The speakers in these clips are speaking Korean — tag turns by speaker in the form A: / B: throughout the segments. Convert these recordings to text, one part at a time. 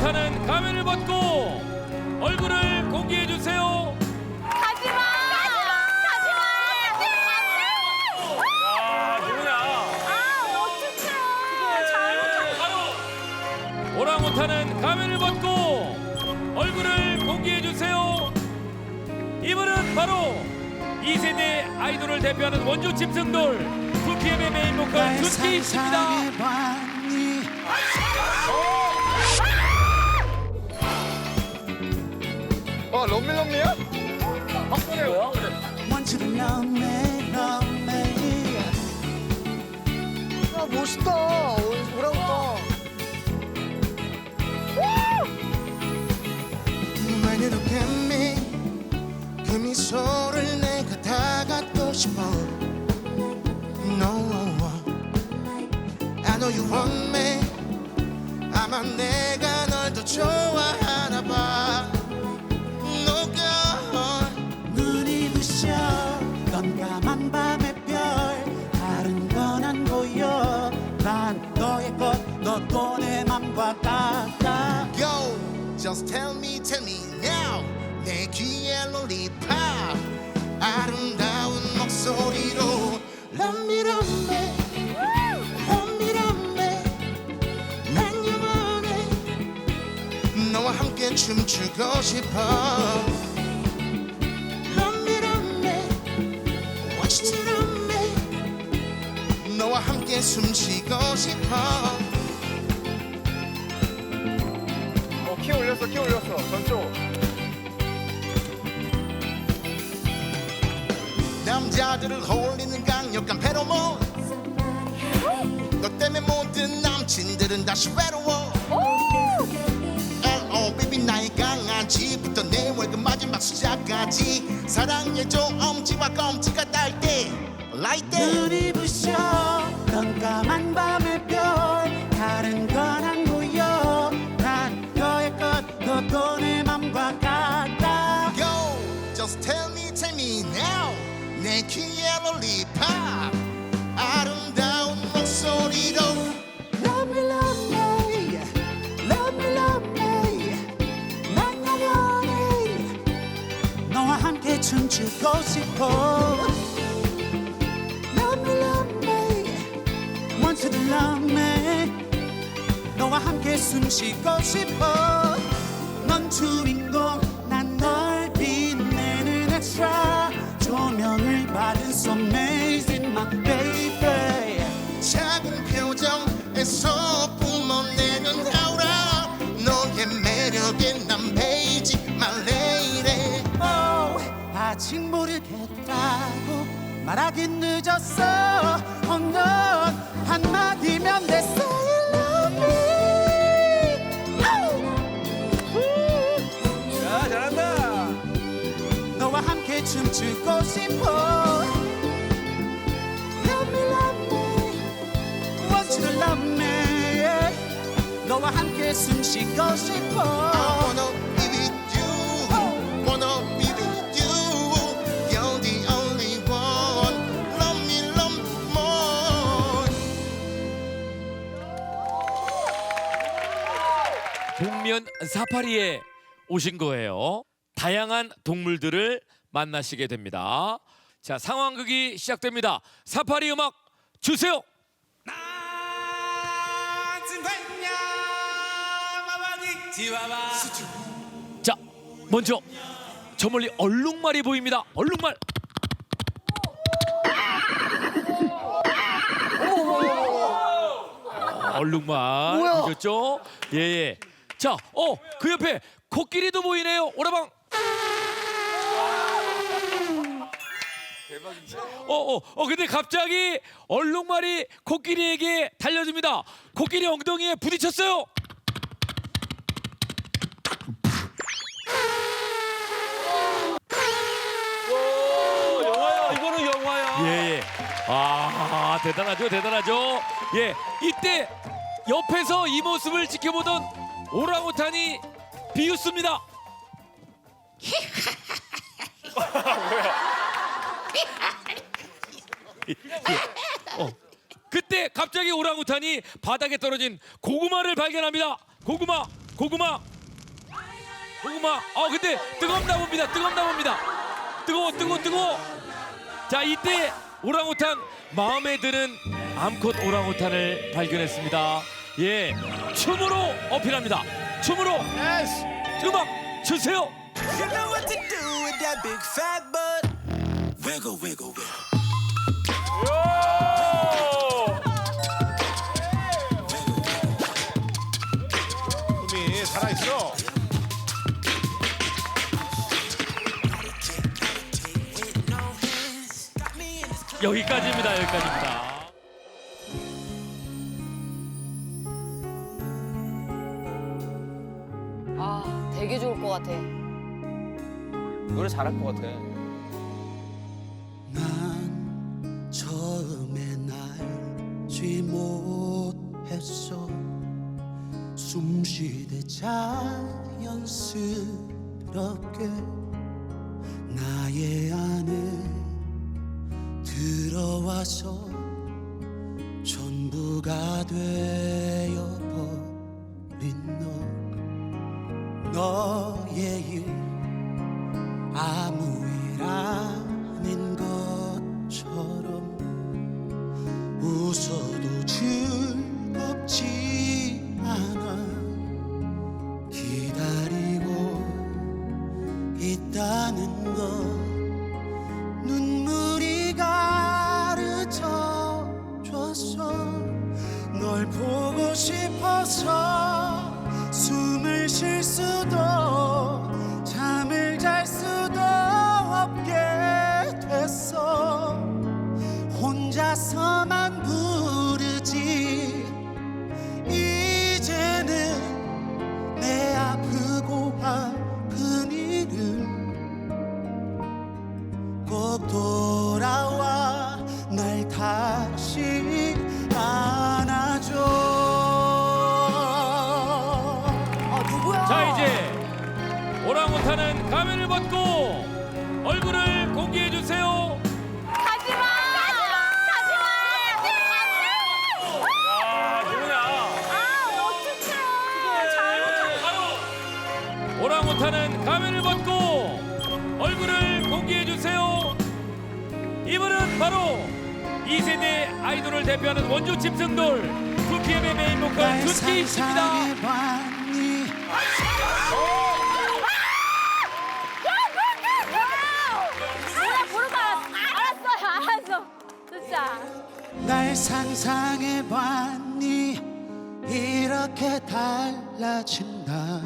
A: 오랑우탄은 가면을 벗고 얼굴을 공개해 주세요.
B: 가지마! 가지마! 가지마!
A: 아 누구냐?
B: 아, 어떡해. 잘못했어.
A: 오랑우탄은 가면을 벗고 얼굴을 공개해 주세요. 이분은 바로 2세대 아이돌을 대표하는 원조 짐승돌 2PM의 메인 보컬 두스키 씨입니다.
C: 어 럼밀 럼미야?
D: Want you to love me, love me.
C: 야 멋있다 오랑우탄
D: 깜깜한 밤의 별. 다른 건 안 보여. 난 너의 것 너도 내 맘과 같아 Yo, just tell me, tell me now. 내 귀에 롤리팝 아름다운 목소리로. Love me, love me Love me, love me 난 영원해 너와 함께 춤추고 싶어 Me 너와 함께 숨쉬고 싶어.
C: 어 키 올렸어 키 올렸어. 전쪽
D: 남자들을 홀리는 강력한 페로몬 너 때문에 모든 남친들은 다시 외로워. L.O. baby 강 아지부터 내 월급 마지막 숫자까지. 사랑해줘 엄지와 검지가 닿을 때 Like that 눈이 부셔 깜깜한 밤의 별. 다른 건 안 보여. 난 너의 것 너도 내 맘과 같다. Yo, just tell me, tell me now. 내 귀에 롤리팝 함께 숨 쉬고 싶어. 넌 주인공 난널 빛내는 extra 조명을 받은 so amazing my baby. 작은 표정에서 뿜어내는 aura. 너의 매력에 난 베이지 my lady oh, 아직 모르겠다고 말하긴 늦었어 너와 함께 숨 쉬고 싶어 I wanna be with you Wanna be with you You're the only one Love me, love me more
A: 동면 사파리에 오신 거예요. 다양한 동물들을 만나시게 됩니다. 자, 상황극이 시작됩니다. 사파리 음악 주세요. 자, 먼저 저 멀리 얼룩말이 보입니다. 얼룩말. 어, 얼룩말 보셨죠? 예, 예. 자, 어, 그 옆에 코끼리도 보이네요. 오라방. 어, 어, 어, 근데 갑자기 얼룩말이 코끼리에게 달려듭니다. 코끼리 엉덩이에 부딪혔어요. 대단하죠, 대단하죠. 예, 이때 옆에서 이 모습을 지켜보던 오랑우탄이 비웃습니다. 어, 그때 갑자기 오랑우탄이 바닥에 떨어진 고구마를 발견합니다. 고구마, 고구마 고구마 어 근데 뜨겁나 봅니다 뜨겁나 봅니다 뜨거워 뜨거워 뜨거워 자 이때 오랑우탄 마음에 드는 암컷 오랑우탄을 발견했습니다 예 춤으로 어필합니다 춤으로 음악 주세요
D: You know what to do with that big fat butt. Wiggle, wiggle, wiggle.
A: 여기까지입니다 여기까지입니다
B: 아, 되게 좋을 것 같아.
C: 노래 잘할 것 같아.
D: 난 처음에 날지 못했어 숨쉬듯 자연스럽게 나의 와서 전부가 되어 혼자서만 부르지 이제는 내 아프고 아픈 이름 꼭 돌아와 날 다시 안아줘
B: 아, 누구야?
A: 자 이제 오랑우탄은 가면을 벗고 얼굴을 얼굴을 공개해 주세요. 이분은 바로 2세대 아이돌을 대표하는 원조 짐승돌 2PM의 메인 보컬
D: 날
A: 준기 씨입니다.
D: 날 상상해봤니 이렇게 달라진 날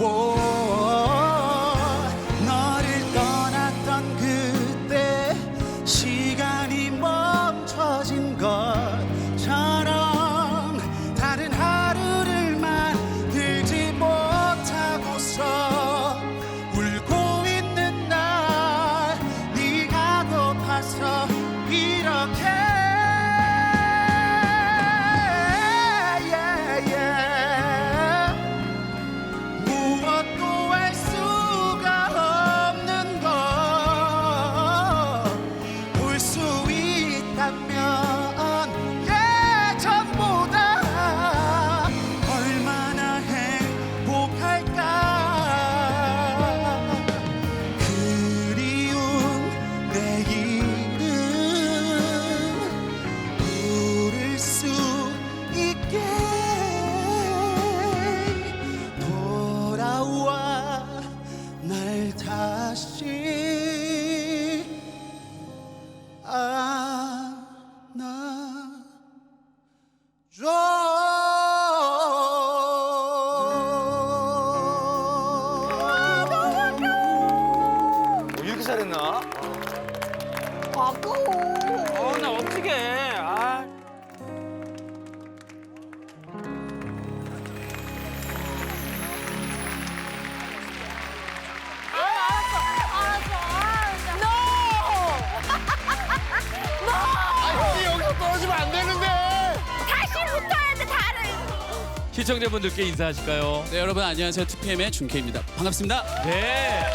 D: 오,
C: 뭐 잘했나?
B: 아까워.
C: 어, 나 어떻게 해? 아.
B: 알았어, 알았어, 알았어. No! no!
C: 형이 여기서 떨어지면 안 되는데.
B: 다시 붙어야 돼, 다른.
A: 시청자분들께 인사하실까요?
E: 네, 여러분 안녕하세요. 2PM의 준케입니다. 반갑습니다.
A: 네.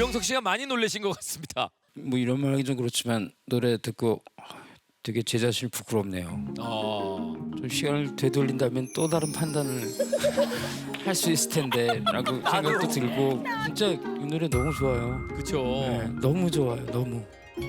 A: 유영석 씨가 많이 놀라신 것 같습니다.
F: 뭐 이런 말 하기 좀 그렇지만 노래 듣고 되게 제 자신이 부끄럽네요.
A: 어.
F: 좀 시간을 되돌린다면 또 다른 판단을 할 수 있을 텐데라고 생각도 들고 진짜 이 노래 너무 좋아요.
A: 그렇죠.
F: 네, 너무 좋아요. 너무.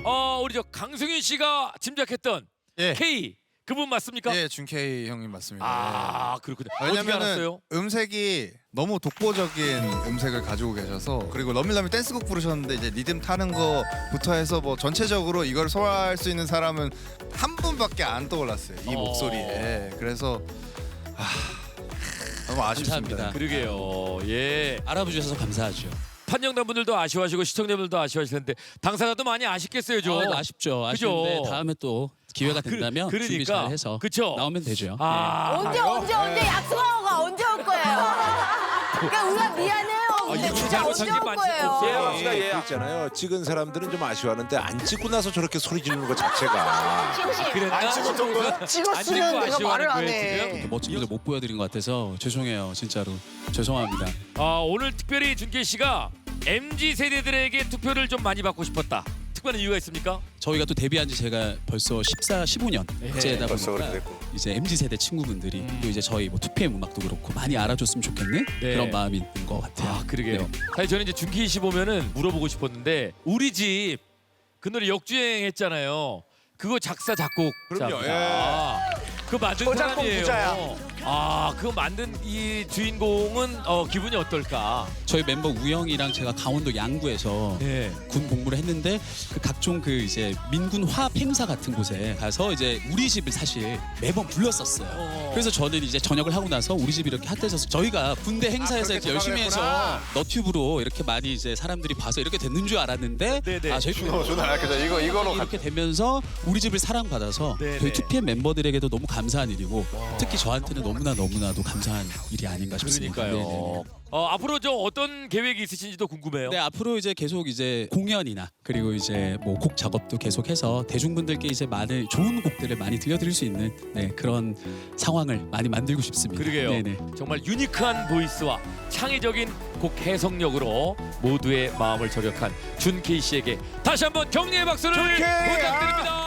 A: 어, 우리 저 강승윤 씨가 짐작했던
G: 예.
A: K 그분 맞습니까?
G: 예, 준케이 형님 맞습니다.
A: 아, 그렇군요. 어떻게
G: 왜냐면은
A: 알았어요?
G: 음색이 너무 독보적인 음색을 가지고 계셔서 그리고 러밀러밀 댄스곡 부르셨는데 이제 리듬 타는 거부터 해서 뭐 전체적으로 이걸 소화할 수 있는 사람은 한 분밖에 안 떠올랐어요. 이
A: 어.
G: 목소리에. 그래서 아, 너무 아쉽습니다.
E: 감사합니다.
A: 그러게요. 예.
E: 알아봐 주셔서 감사하죠.
A: 판정단 분들도 아쉬워하시고 시청자분들도 아쉬워하실 텐데 당사자도 많이 아쉽겠어요, 좀.
E: 어, 아쉽죠.
A: 그죠?
E: 아쉬운데 다음에 또 기회가
A: 그-
E: 된다면
A: 그러니까.
E: 준비 잘 해서
A: 그쵸?
E: 나오면 되죠.
A: 아,
B: 언제 언제 언제 약속하고 가 언제 올 거예요? 그러니까 우리가 미안해요. 근데
A: 이거
B: 진짜
A: 잘못
B: 언제 올 거예요?
A: 없어요.
C: 예.
H: 있잖아요. 찍은 사람들은 좀 아쉬워하는데 안 찍고 나서 저렇게 소리 지르는 것 자체가
A: 그랬나? 안 찍었던 거야? 찍었으면 내가 말을 안 해.
E: 멋진 무대 못 보여드린 것 같아서 죄송해요. 진짜로 죄송합니다.
A: 아, 오늘 특별히 준케 씨가 MZ 세대들에게 투표를 좀 많이 받고 싶었다. 특별한 이유가 있습니까?
E: 저희가 또 데뷔한 지 제가 벌써 14, 15년째다
H: 벌써
E: 보니까
H: 됐고.
E: 이제 MZ 세대 친구분들이 또 이제 저희 뭐 2PM 음악도 그렇고 많이 알아줬으면 좋겠는
A: 네.
E: 그런 마음이 있는 것 같아요.
A: 아, 그러게요.
E: 네.
A: 사실 저는 이제 준키 씨 보면은 물어보고 싶었는데 우리 집 그 노래 역주행했잖아요. 그거 작사 작곡.
H: 그럼요,
A: 그 만든
C: 저작권
A: 사람이에요.
C: 부자야.
A: 아, 그거 만든 이 주인공은 어, 기분이 어떨까?
E: 저희 멤버 우영이랑 제가 강원도 양구에서
A: 네.
E: 군 복무를 했는데 그 각종 그 이제 민군 화합 행사 같은 곳에 가서 이제 우리 집을 사실 매번 불렀었어요.
A: 어.
E: 그래서 저는 이제 전역을 하고 나서 우리 집이 이렇게 핫해져서 저희가 군대 행사에서
G: 그렇게
E: 이렇게 열심히 해서 너튜브로 이렇게 많이 이제 사람들이 봐서 이렇게 됐는 줄 알았는데
A: 네네.
E: 아 저희
C: 저는 알겠죠. 이거 이거로
E: 이렇게 되면서 우리 집을 사랑받아서
A: 네네.
E: 저희 2PM 멤버들에게도 너무 감사한 일이고 특히 저한테는 너무 나 너무나도 감사한 일이 아닌가 싶습니다.
A: 그러니까요. 어, 앞으로 저 어떤 계획이 있으신지도 궁금해요.
E: 네 앞으로 이제 계속 이제 공연이나 그리고 이제 뭐 곡 작업도 계속해서 대중분들께 이제 많은 좋은 곡들을 많이 들려드릴 수 있는 네, 그런 상황을 많이 만들고 싶습니다.
A: 그러게요.
E: 네네.
A: 정말 유니크한 보이스와 창의적인 곡 해석력으로 모두의 마음을 저격한 준케이 씨에게 다시 한번 격려의 박수를 부탁드립니다.